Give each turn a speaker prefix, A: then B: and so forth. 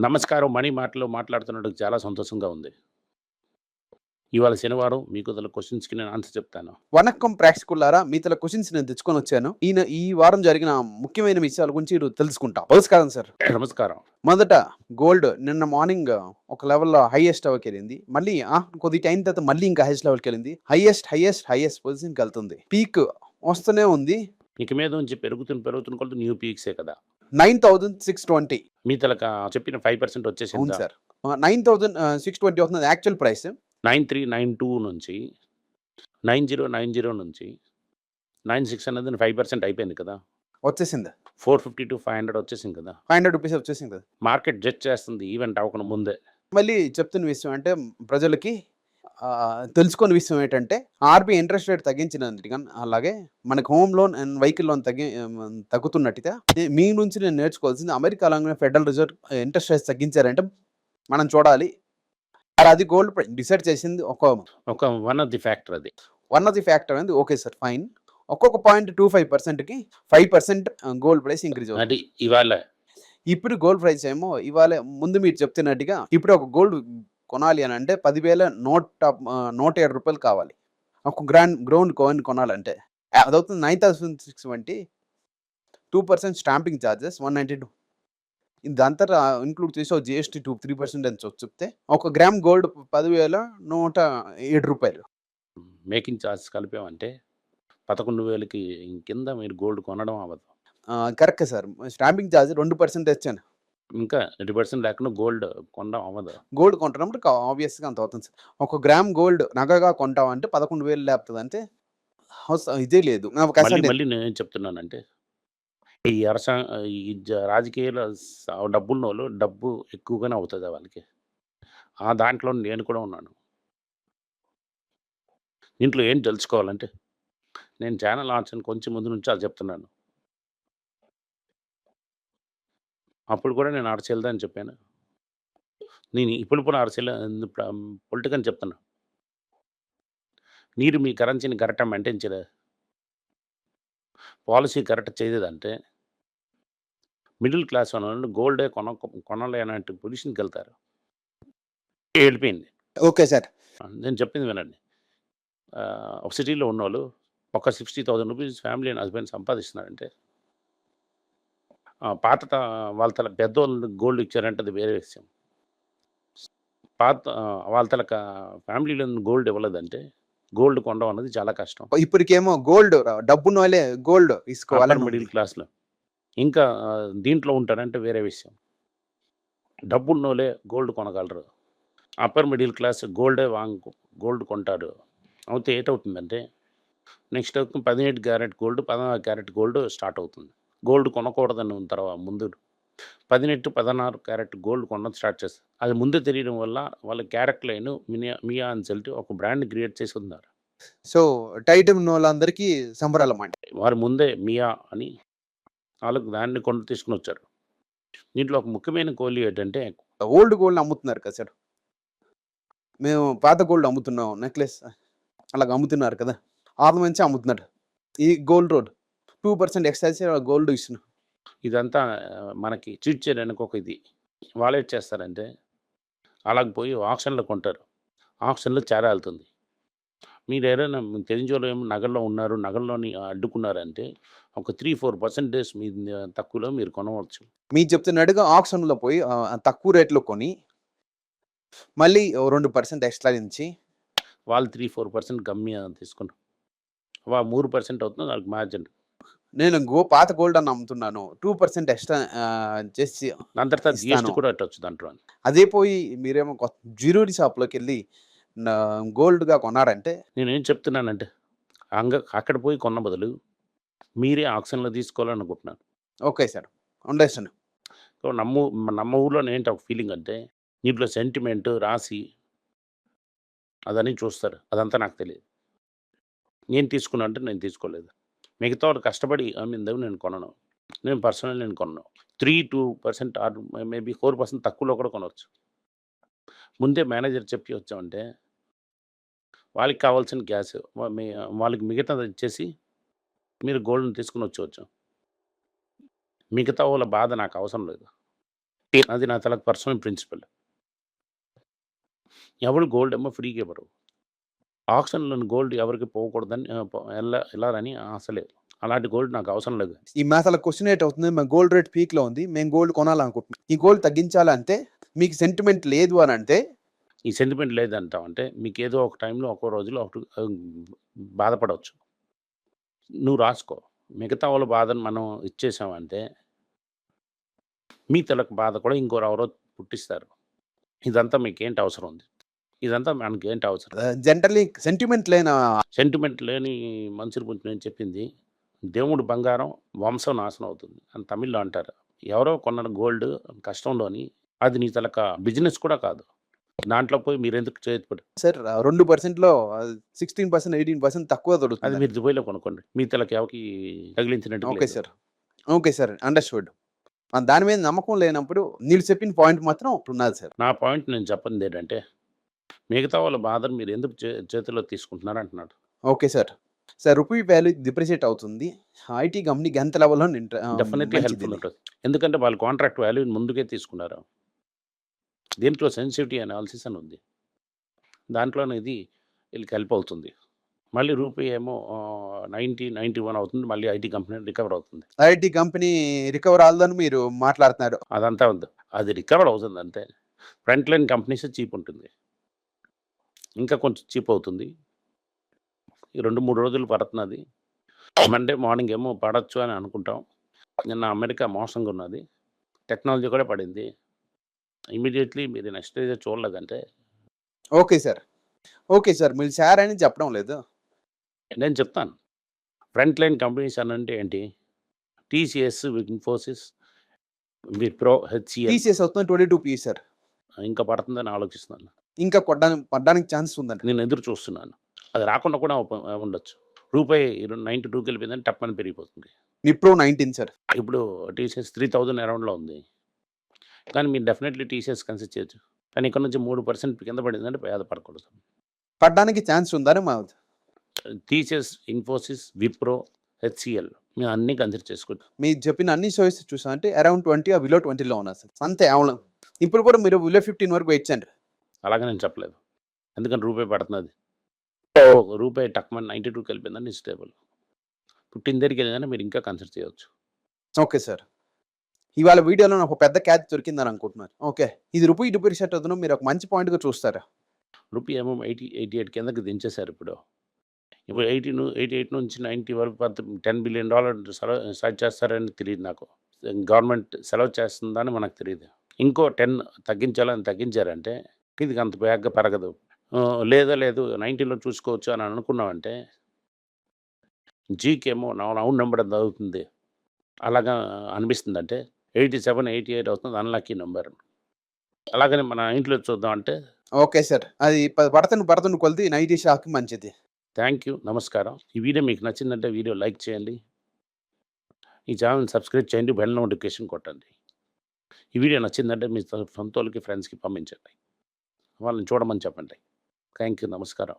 A: నమస్కారం మనీ మాటలో మాట్లాడుతున్నట్టుకు చాలా సంతోషంగా ఉంది. ఇవాళ శనివారం మీకు గల క్వశ్చన్స్కి నేను ఆన్సర్ చెప్తాను.
B: వనక్కం ప్రేక్షకులారా మీతల క్వశ్చన్స్ నేను తెచ్చుకొని వచ్చాను. ఈయన ఈ వారం జరిగిన ముఖ్యమైన విషయాల గురించి తెలుసుకుంటాం. నమస్కారం సార్.
A: నమస్కారం.
B: మొదట గోల్డ్ నిన్న మార్నింగ్ ఒక లెవెల్లో హైయెస్ట్ లెవెల్కి వెళ్ళింది. మళ్ళీ ఆ, కొద్ది టైం తర్వాత మళ్ళీ ఇంకా హైయెస్ట్ లెవెల్కి వెళ్ళింది. హైయెస్ట్ హైయెస్ట్ హైయెస్ట్ పొజిషన్కి వెళ్తుంది. పీక్ వస్తూనే ఉంది.
A: ఇక మీద నుంచి పెరుగుతున్న పెరుగుతున్న కొలత న్యూ పీక్సే కదా.
B: Nine thousand six twenty.
A: మీ తలక చెప్పిన ఫైవ్ పర్సెంట్
B: అవును
A: వచ్చేసింది
B: sir nine thousand six twenty అవుతుంది actual price
A: nine three nine two నుంచి నైన్ జీరో నైన్ జీరో నుంచి నైన్ సిక్స్ అనేది ఫైవ్ పర్సెంట్ అయిపోయింది కదా?
B: వచ్చేసింది.
A: Four fifty to five hundred వచ్చేసింది కదా?
B: ఫైవ్ హండ్రెడ్ రూపీస్ వచ్చేసింది కదా?
A: మార్కెట్ జడ్జ్ చేస్తుంది ఈవెంట్ అవ్వకుండా ముందే
B: మళ్ళీ చెప్తున్న విషయం అంటే ప్రజలకి తెలుసుకున్న విషయం ఏంటంటే ఆర్బీ ఇంట్రెస్ట్ రేట్ తగ్గించినది అలాగే మనకి home loan and vehicle loan తగ్గి తగ్గుతున్నట్టుగా మీ నుంచి నేను నేర్చుకోవాల్సింది అమెరికాలో ఫెడరల్ రిజర్వ్ ఇంట్రెస్ట్ రేట్స్ తగ్గించారంటే మనం చూడాలి. అది గోల్డ్ డిసైడ్ చేసింది ఒక
A: ఒక వన్ ఆఫ్ ది ఫ్యాక్టర్ అది.
B: వన్ ఆఫ్ ది ఫ్యాక్టర్ అనేది ఓకే సార్ ఫైన్. ఒక్కొక్క పాయింట్ టూ ఫైవ్ పర్సెంట్కి five percent gold price increase అవుతుంది.
A: ఇవాళ.
B: ఇప్పుడు గోల్డ్ ప్రైస్ ఏమో ఇవాళ ముందు మీరు చెప్తున్నట్టుగా ఇప్పుడు ఒక గోల్డ్ కొనాలి అని అంటే పదివేల నూట నూట ఏడు రూపాయలు కావాలి. ఒక గ్రాండ్ గ్రౌండ్ కాయిన్ కొనాలంటే. అదవుతుంది nine thousand six twenty. Two percent stamping charges one ninety two. ఇదంతా ఇంక్లూడ్ చేసి ఒక జిఎస్టీ టూ త్రీ పర్సెంట్ అని చెప్- చెప్తే ఒక గ్రామ్ గోల్డ్ పదివేల నూట ఏడు రూపాయలు.
A: మేకింగ్ ఛార్జెస్ కలిపామంటే పదకొండు వేలకి కింద మీరు గోల్డ్ కొనడం అవ్వదు.
B: Correct sir. స్టాంపింగ్ ఛార్జ్ రెండు పర్సెంట్ తెచ్చాను.
A: ఇంకా ఎయిటీ పర్సెంట్ లేకుండా గోల్డ్ కొనడం అవ్వదు.
B: గోల్డ్ కొంటున్నప్పుడు ఆబ్వియస్గా అంత అవుతుంది సార్. ఒక గ్రామ్ గోల్డ్ నగగా కొంటామంటే పదకొండు వేలు లేపుతుంది అంటే ఇదే లేదు.
A: మళ్ళీ నేను చెప్తున్నానంటే ఈ అరసా ఈ రాజకీయాల డబ్బున్న వాళ్ళు డబ్బు ఎక్కువగానే అవుతుంది వాళ్ళకి. ఆ దాంట్లో నేను కూడా ఉన్నాను. దీంట్లో ఏం తెలుసుకోవాలంటే నేను ఛానల్ ఆన్సర్ కొంచెం ముందు నుంచి అది చెప్తున్నాను. అప్పుడు కూడా నేను అరచెల్దని చెప్పాను. నేను ఇప్పుడు కూడా అరచెల్ పొలిటికల్ చెప్తున్నా. మీరు మీ కరెన్సీని కరెక్ట్గా మెయింటైన్ చేయలేదు పాలసీ కరెక్ట్ చేయలేదంటే మిడిల్ క్లాస్ వాళ్ళు గోల్డే కొన కొనలేనట్టు పొజిషన్కి వెళ్తారు. వెళ్ళిపోయింది
B: ఓకే సార్.
A: నేను చెప్పింది వినండి. ఒక సిటీలో ఉన్నవాళ్ళు ఒక sixty thousand rupees family and husband సంపాదిస్తున్నారంటే పాత వాళ్ళ తల పెద్దవాళ్ళు గోల్డ్ ఇచ్చారంటే అది వేరే విషయం. పాత వాళ్ళ తలక ఫ్యామిలీలో గోల్డ్ ఇవ్వలేదంటే గోల్డ్ కొనడం అన్నది చాలా కష్టం.
B: ఇప్పటికేమో గోల్డ్ డబ్బున్న వాళ్ళే గోల్డ్ తీసుకోవాలని
A: మిడిల్ క్లాస్లో ఇంకా దీంట్లో ఉంటారంటే వేరే విషయం. డబ్బు ఉన్నోలే గోల్డ్ కొనగలరు అప్పర్ మిడిల్ క్లాస్ గోల్డే వాంగ్ గోల్డ్ కొంటాడు అయితే ఏటవుతుందంటే నెక్స్ట్ పదిహేడు క్యారెట్ గోల్డ్ పదహారు క్యారెట్ గోల్డ్ స్టార్ట్ అవుతుంది. గోల్డ్ కొనకూడదని ఉన్న తర్వాత ముందు పదినెట్టు పదహారు క్యారెట్ గోల్డ్ కొనడం స్టార్ట్ చేస్తారు అది ముందే తెలియడం వల్ల వాళ్ళ క్యారెట్ లైన్ మియా మియా అని చెప్పి ఒక బ్రాండ్ క్రియేట్ చేసి ఉన్నారు
B: సో టైట్ ఉన్న వాళ్ళందరికీ సంబరాలు అన్నమాట
A: వారు ముందే మియా అని వాళ్ళకు దాన్ని కొండ తీసుకుని వచ్చారు. దీంట్లో ఒక ముఖ్యమైన కోలి ఏంటంటే
B: ఓల్డ్ గోల్డ్ అమ్ముతున్నారు కదా సార్. మేము పాత గోల్డ్ అమ్ముతున్నాం నెక్లెస్ అలాగ అమ్ముతున్నారు కదా. ఆరు మంచి అమ్ముతున్నారు. ఈ gold road. Two percent extra gold ఇస్తున్నాం.
A: ఇదంతా మనకి చీట్ చేయడానికి ఒక ఇది. వాళ్ళు ఏం చేస్తారంటే అలాగ పోయి ఆప్షన్లో కొంటారు. ఆప్షన్లో చేర వెళ్తుంది మీరు ఏదైనా తెలిసిన వాళ్ళు ఏమో నగల్లో ఉన్నారు నగల్లోని అడ్డుకున్నారంటే ఒక త్రీ ఫోర్ పర్సెంటేజ్ మీ తక్కువలో మీరు కొనవచ్చు.
B: మీరు చెప్తున్నట్టుగా ఆప్షన్లో పోయి తక్కువ రేట్లో కొని మళ్ళీ రెండు పర్సెంట్ ఎక్స్ట్రా నుంచి
A: వాళ్ళు త్రీ ఫోర్ పర్సెంట్ కమ్మి తీసుకున్నారు వా మూడు పర్సెంట్ అవుతుంది వాళ్ళకి మార్జిన్.
B: నేను గో పాత గోల్డ్ అని అమ్ముతున్నాను. టూ పర్సెంట్ ఎక్స్ట్రా చేసి
A: జిఎస్టీ. కూడా దాంట్లో
B: అదే పోయి మీరేమో జ్యువెలరీ షాప్లోకి వెళ్ళి గోల్డ్గా కొన్నారంటే?
A: నేను ఏం చెప్తున్నానంటే అంగ అక్కడ పోయి కొన్న బదులు మీరే ఆక్సిజన్లో తీసుకోవాలనుకుంటున్నాను.
B: Okay sir. ఉండేస్తాను
A: సో నమ్ము నమ్మ ఊర్లో ఏంటి ఒక ఫీలింగ్ అంటే దీంట్లో సెంటిమెంట్ రాసి అదని చూస్తారు. అదంతా నాకు తెలియదు. నేను తీసుకున్నా అంటే నేను తీసుకోలేదు. మిగతా వాడు కష్టపడి అమ్మిందేమో నేను కొనను. నేను పర్సనల్ నేను కొనను. Three two percent or maybe four percent తక్కువలో కూడా కొనవచ్చు ముందే మేనేజర్ చెప్పి వచ్చామంటే వాళ్ళకి కావాల్సిన గ్యాస్ వాళ్ళకి మిగతాది ఇచ్చేసి మీరు గోల్డ్ని తీసుకుని వచ్చేవచ్చు మిగతా వాళ్ళ బాధ నాకు అవసరం లేదు. అది నా తలకు పర్సనల్ ప్రిన్సిపల్. ఎవరు గోల్డ్ ఏమో ఫ్రీగా ఇవ్వరు. ఆప్షన్లోని గోల్డ్ ఎవరికి పోకూడదని వెళ్ళాలని ఆశ లేదు అలాంటి గోల్డ్ నాకు అవసరం లేదు.
B: ఈ అసలు క్వశ్చన్ ఏంటి అవుతుంది. మేము గోల్డ్ రేట్ పీక్లో ఉంది. మేము గోల్డ్ కొనాలనుకుంటున్నాం. ఈ గోల్డ్ తగ్గించాలంటే మీకు సెంటిమెంట్ లేదు అని అంటే?
A: ఈ సెంటిమెంట్ లేదంటాం అంటే మీకు ఏదో ఒక టైంలో ఒక్కో రోజులో ఒకటి బాధపడవచ్చు. నువ్వు రాసుకో. మిగతా వాళ్ళ బాధను మనం ఇచ్చేసామంటే మీ తలకు బాధ కూడా ఇంకోరు ఎవరో పుట్టిస్తారు. ఇదంతా మీకేంటి అవసరం ఉంది? ఇదంతా మనకి ఏంటి అవసరం
B: జనరల్లీ సెంటిమెంట్ లేని
A: సెంటిమెంట్ లేని మనుషుల గురించి నేను చెప్పింది దేవుడు బంగారం వంశం నాశనం అవుతుంది అని తమిళ్ళో అంటారు. ఎవరో కొన్న గోల్డ్ కష్టంలోని అది నీ తలక బిజినెస్ కూడా కాదు. దాంట్లో పోయి మీరు ఎందుకు చేతిపడి
B: సార్ రెండు పర్సెంట్లో సిక్స్టీన్ పర్సెంట్ ఎయిటీన్ పర్సెంట్ తక్కువ
A: అది
B: దొరుకుతుంది.
A: మీరు దుబాయ్లో కొనుక్కోండి. మీ తలకి ఎవరికి తగిలించినట్టు
B: okay sir. Okay sir understood దాని మీద నమ్మకం లేనప్పుడు మీరు చెప్పిన పాయింట్ మాత్రం ఉన్నది సార్.
A: నా పాయింట్ నేను చెప్పింది ఏంటంటే మిగతా వాళ్ళ బాధను మీరు ఎందుకు చేతిలో తీసుకుంటున్నారు అంటున్నాడు
B: okay sir. Sir rupee value depreciate అవుతుంది. ఐటీ కంపెనీ ఎంత లెవెల్లో
A: డెఫినెట్లీ హెల్ప్ఫుల్ ఉంటుంది. ఎందుకంటే వాళ్ళు కాంట్రాక్ట్ వాల్యూ ముందుకే తీసుకున్నారు. దీంట్లో సెన్సిటివిటీ అనాలిసిస్ అని ఉంది. దాంట్లోనే ఇది వీళ్ళకి హెల్ప్ అవుతుంది. మళ్ళీ రూపీ ఏమో నైంటీ నైంటీ వన్ అవుతుంది. మళ్ళీ ఐటీ కంపెనీ రికవర్ అవుతుంది.
B: ఐటీ కంపెనీ రికవర్ అవ్వదని మీరు మాట్లాడుతున్నారు.
A: అదంతా ఉంది అది రికవర్ అవుతుంది అంతే. ఫ్రంట్ లైన్ కంపెనీస్ చీప్ ఉంటుంది. ఇంకా కొంచెం చీప్ అవుతుంది. ఈ రెండు మూడు రోజులు పడుతున్నది. మండే మార్నింగ్ ఏమో పడచ్చు అని అనుకుంటాం. నిన్న అమెరికా మోసంగా ఉన్నది. టెక్నాలజీ కూడా పడింది. ఇమీడియట్లీ మీరు next day చూడలేదంటే.
B: Okay sir. Okay sir. మీరు సార్ అని చెప్పడం లేదు.
A: నేను చెప్తాను. ఫ్రంట్ లైన్ కంపెనీస్ అని అంటే ఏంటి? TCS Infosys Wipro HCL
B: TCS అవుతుంది ట్వంటీ టూ పీ సార్.
A: ఇంకా పడుతుందని ఆలోచిస్తున్నాను.
B: ఇంకా కొట్టడానికి పడ్డానికి ఛాన్స్ ఉందండి
A: నేను ఎదురు చూస్తున్నాను. అది రాకుండా కూడా ఉండొచ్చు. రూపాయి నైంటీ టూకి వెళ్ళిపోయిందని టప్పని పెరిగిపోతుంది.
B: Wipro nineteen sir.
A: ఇప్పుడు టీసీఎస్ త్రీ థౌజండ్ అరౌండ్లో ఉంది. కానీ మీరు డెఫినెట్లీ టీసీఎస్ కన్సిడర్ చేయొచ్చు. కానీ ఇక్కడ నుంచి మూడు పర్సెంట్ కింద పడిందంటే పేద పడకూడదు.
B: పడ్డానికి ఛాన్స్ ఉందని మా
A: టీసీఎస్ ఇన్ఫోసిస్ విప్రో హెచ్సిఎల్ మేము అన్నీ కన్సిడర్ చేసుకోవచ్చు
B: మీరు చెప్పిన అన్ని షోస్ చూసా అంటే అరౌండ్ ట్వంటీ బిలో ట్వంటీలో ఉన్నారు సార్. అంతే అవును. ఇప్పుడు కూడా మీరు బిలో ఫిఫ్టీన్ వరకు వెయిట్ చేయండి.
A: అలాగే నేను చెప్పలేదు. ఎందుకంటే రూపాయి పడుతున్నది. రూపాయి టక్మన్ నైంటీ టూకి వెళ్ళిపోయిందని స్టేబుల్ పుట్టిన దగ్గరికి వెళ్ళిందని మీరు ఇంకా కన్సిడర్ చేయవచ్చు
B: ఓకే సార్. ఇవాళ వీడియోలో నాకు పెద్ద క్యాచ్ దొరికిందని అనుకుంటున్నారు. ఓకే. ఇది రూపీ డిప్రిషియేట్ అవుతున్నా మీరు ఒక మంచి పాయింట్గా చూస్తారా?
A: రూపీ ఏమో ఎయిటీ ఎయిటీ ఎయిట్ కిందకి దించేశారు ఇప్పుడు. ఇప్పుడు ఎయిటీ ఎయిటీ ఎయిట్ నుంచి నైంటీ వరకు పది టెన్ బిలియన్ డాలర్ సెలవు సెలవు చేస్తారని తెలియదు నాకు. గవర్నమెంట్ సెలవు చేస్తుందని మనకు తెలియదు. ఇంకో టెన్ తగ్గించాలని తగ్గించారంటే ఇది అంత వేగంగా పెరగదు. లేదా లేదు నైంటీలో చూసుకోవచ్చు అని అనుకున్నామంటే జీకేమో నా రౌండ్ నెంబర్ ఎంత అవుతుంది? అలాగా అనిపిస్తుంది అంటే ఎయిటీ సెవెన్ ఎయిటీ ఎయిట్ అవుతుంది అన్లక్కీ నెంబర్. అలాగని మన ఇంట్లో చూద్దాం అంటే
B: ఓకే సార్. అది పడతను పడతను కొలిది నైటీ షాక్ మంచిది.
A: Thank you. నమస్కారం. ఈ వీడియో మీకు నచ్చిందంటే వీడియో లైక్ చేయండి. ఈ ఛానల్ సబ్స్క్రైబ్ చేయండి బెల్ నోటిఫికేషన్ కొట్టండి. ఈ వీడియో నచ్చిందంటే మీ సొంత వాళ్ళకి ఫ్రెండ్స్కి పంపించండి. వాళ్ళని చూడమని చెప్పండి. థ్యాంక్ యూ నమస్కారం.